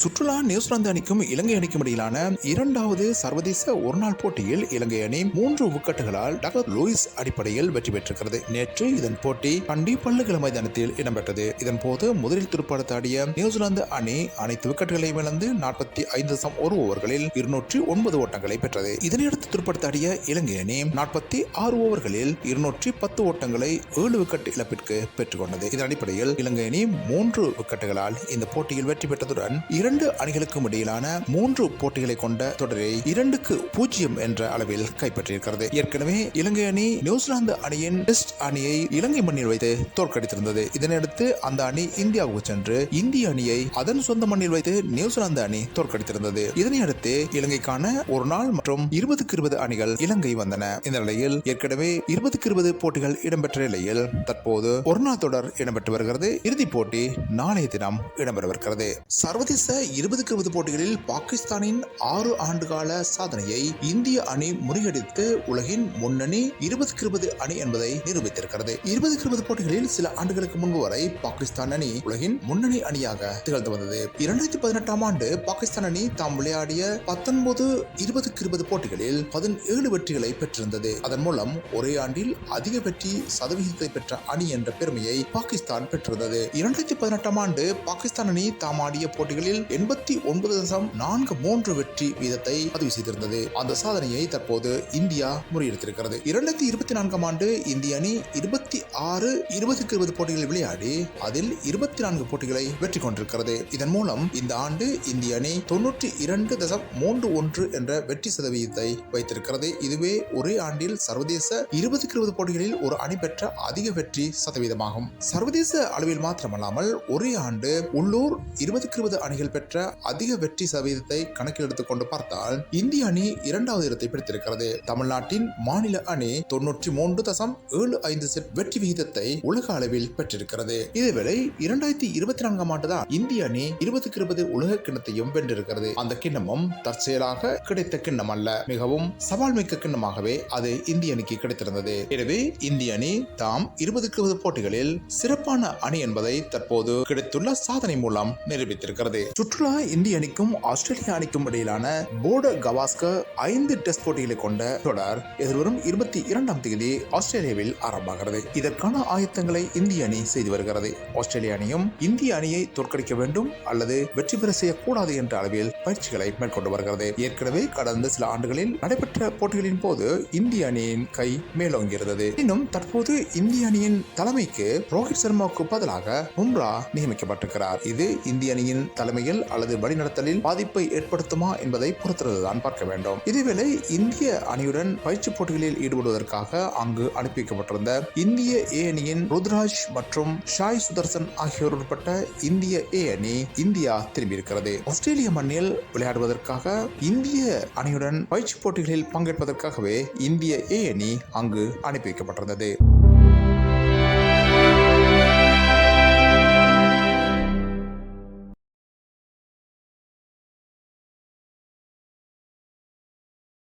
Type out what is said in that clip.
சுற்றுலா நியூசிலாந்து அணிக்கும் இலங்கை அணிக்கும் இடையிலான இரண்டாவது சர்வதேச ஒருநாள் போட்டியில் இலங்கை அணி மூன்று விக்கெட்டுகளால் டாக்டர் லூயிஸ் அடிப்படையில் வெற்றி பெற்றிருக்கிறது. நேற்று இதன் போட்டி பண்டி பல்லுகிழ மைதானத்தில் இடம்பெற்றது. இதன் போது முதலில் துடுப்பாடத்தாடிய நியூசிலாந்து அணி அனைத்து விக்கெட்டுகளையும் இழந்து நாற்பத்தி ஐந்து தசம் ஒரு ஓவர்களில் இருநூற்றி ஒன்பது ஓட்டங்களை பெற்றது. இதனையடுத்து துடுப்பாடத்தாடிய இலங்கை அணி நாற்பத்தி ஆறு ஓவர்களில் இருநூற்றி பத்து ஓட்டங்களை ஏழு விக்கெட் இழப்பிற்கு பெற்றுக்கொண்டது இதன் அடிப்படையில் இலங்கை அணி மூன்று விக்கெட்டுகளால் இந்த போட்டியில் வெற்றி பெற்றதுடன் இரண்டு அணிகளுக்கும் இடையிலான மூன்று போட்டிகளை கொண்ட தொடரை இரண்டுக்கு பூஜ்ஜியம் என்ற அளவில் கைப்பற்றியிருக்கிறது. ஏற்கனவே இலங்கை அணி நியூசிலாந்து அணியின் டெஸ்ட் அணியை இலங்கை மண்ணில் வைத்து தோற்கடித்திருந்தது. இதனையடுத்து அந்த அணி இந்தியாவுக்கு சென்று இந்திய அணியை அதன் சொந்த மண்ணில் வைத்து நியூசிலாந்து அணி தோற்கடித்திருந்தது. இதனையடுத்து இலங்கைக்கான ஒரு நாள் மற்றும் இருபதுக்கு இருபது அணிகள் இலங்கை வந்தன. இந்த நிலையில் ஏற்கனவே இருபதுக்கு இருபது போட்டிகள் இடம்பெற்ற நிலையில் தற்போது ஒரு நாள் தொடர் இடம்பெற்று வருகிறது. இறுதிப் போட்டி நாளைய தினம் இடம்பெறவிருக்கிறது சர்வதேச இருபதுக்கு இருபது போட்டிகளில் பாகிஸ்தானின் ஆறு ஆண்டுகால சாதனையை இந்திய அணி முறியடித்து உலகின் முன்னணி இருபதுக்கு இருபது அணி என்பதை நிரூபித்திருக்கிறது. இருபதுக்கு இருபது போட்டிகளில் சில ஆண்டுகளுக்கு முன்பு வரை பாகிஸ்தான் அணி உலகின் முன்னணி அணியாக திகழ்ந்து வந்தது. இரண்டாயிரத்தி பதினெட்டாம் ஆண்டு பாகிஸ்தான் அணி தாம் விளையாடிய பத்தொன்பது இருபதுக்கு இருபது போட்டிகளில் பதினேழு வெற்றிகளை பெற்றிருந்தது. அதன் மூலம் ஒரே ஆண்டில் அதிக வெற்றி சதவிகிதத்தை பெற்ற அணி என்ற பெருமையை பாகிஸ்தான் பெற்றிருந்தது. இரண்டாயிரத்தி பதினெட்டாம் ஆண்டு பாகிஸ்தான் அணி தாம் ஆடிய போட்டிகளில் எண்பத்தி ஒன்பது தசம் நான்கு மூன்று வெற்றி வீதத்தை பதிவு செய்திருந்தது. அந்த சாதனையை தற்போது இந்தியா முறியடித்திருக்கிறது. இரண்டாயிரத்தி இருபத்தி நான்காம் ஆண்டு இந்திய அணி இருபத்தி ஆறு இருபதுக்கு இருபது போட்டிகளில் விளையாடி அதில் இருபத்தி நான்கு போட்டிகளை வெற்றி கொண்டிருக்கிறது. இதன் மூலம் இந்த ஆண்டு இந்திய அணி தொன்னூற்றி இரண்டு தசம் மூன்று ஒன்று என்ற வெற்றி சதவீதத்தை வைத்திருக்கிறது. இதுவே ஒரே ஆண்டில் சர்வதேச இருபதுக்கு இருபது போட்டிகளில் ஒரு அணி பெற்ற அதிக வெற்றி சதவீதமாகும். சர்வதேச அளவில் மாத்திரமல்லாமல் ஒரே ஆண்டு உள்ளூர் இருபதுக்கு இருபது அணிகள் பெற்ற அதிக வெற்றி சதவீதத்தை கணக்கில் எடுத்துக்கொண்டு பார்த்தால் இந்திய அணி இரண்டாவது இடத்தை பிடித்திருக்கிறது. தமிழ்நாட்டின் மாநில அணி தொன்னூற்றி மூன்று தசம் ஏழு ஐந்து செட் வெற்றி விகிதத்தை உலக அளவில் பெற்றிருக்கிறது. இதேவேளை இரண்டாயிரத்தி இருபத்தி நான்காம் ஆண்டுதான் இந்திய அணி இருபதுக்கு இருபது உலக கிண்ணத்தையும் வென்றிருக்கிறது. அந்த கிண்ணமும் தற்செயலாக கிடைத்த கிண்ணம் அல்ல. மிகவும் சவால் மிக்க கிண்ணமாகவே அது இந்திய அணிக்கு கிடைத்திருந்தது. எனவே இந்திய அணி தாம் இருபதுக்கு இருபது போட்டிகளில் சிறப்பான அணி என்பதை தற்போது கிடைத்துள்ள சாதனை மூலம் நிரூபித்திருக்கிறது. சுற்றுலா இந்திய அணிக்கும் ஆஸ்திரேலிய அணிக்கும் இடையிலான போர்டு கவாஸ்கர் ஐந்து டெஸ்ட் போட்டிகளை கொண்ட தொடர் எதிர்வரும் இருபத்தி இரண்டாம் தேதி ஆஸ்திரேலியாவில் ஆரம்பமாகிறது. இதற்கான ஆயத்தங்களை இந்திய அணி செய்து வருகிறது. ஆஸ்திரேலிய அணியும் இந்திய அணியை தோற்கடிக்க வேண்டும் அல்லது வெற்றி பெற செய்யக்கூடாது என்ற அளவில் பயிற்சிகளை மேற்கொண்டு வருகிறது. ஏற்கனவே கடந்த சில ஆண்டுகளில் நடைபெற்ற போட்டிகளின் போது இந்திய அணியின் கை மேலோங்கியிருந்தது. இன்னும் தற்போது இந்திய அணியின் தலைமைக்கு ரோஹித் சர்மாவுக்கு பதிலாக பும்ரா நியமிக்கப்பட்டிருக்கிறார். இது இந்திய அணியின் தலைமையில் அல்லது வழிநடத்தலில் பாதிப்பை ஏற்படுத்துமா என்பதை பொறுத்திருந்துதான் பார்க்க வேண்டும். இதேவேளை இந்திய அணியுடன் பயிற்சி போட்டிகளில் ஈடுபடுவதற்காக அங்கு அனுப்பி வைக்கப்பட்டிருந்த இந்திய ஏ அணியின் ருத்ராஜ் மற்றும் ஷாய் சுதர்சன் ஆகியோர் உட்பட்ட இந்திய ஏ அணி இந்தியா திரும்பியிருக்கிறது. ஆஸ்திரேலிய மண்ணில் விளையாடுவதற்காக இந்திய அணியுடன் பயிற்சி போட்டிகளில் பங்கேற்பதற்காகவே இந்திய ஏ அணி அங்கு அனுப்பி வைக்கப்பட்டிருந்தது.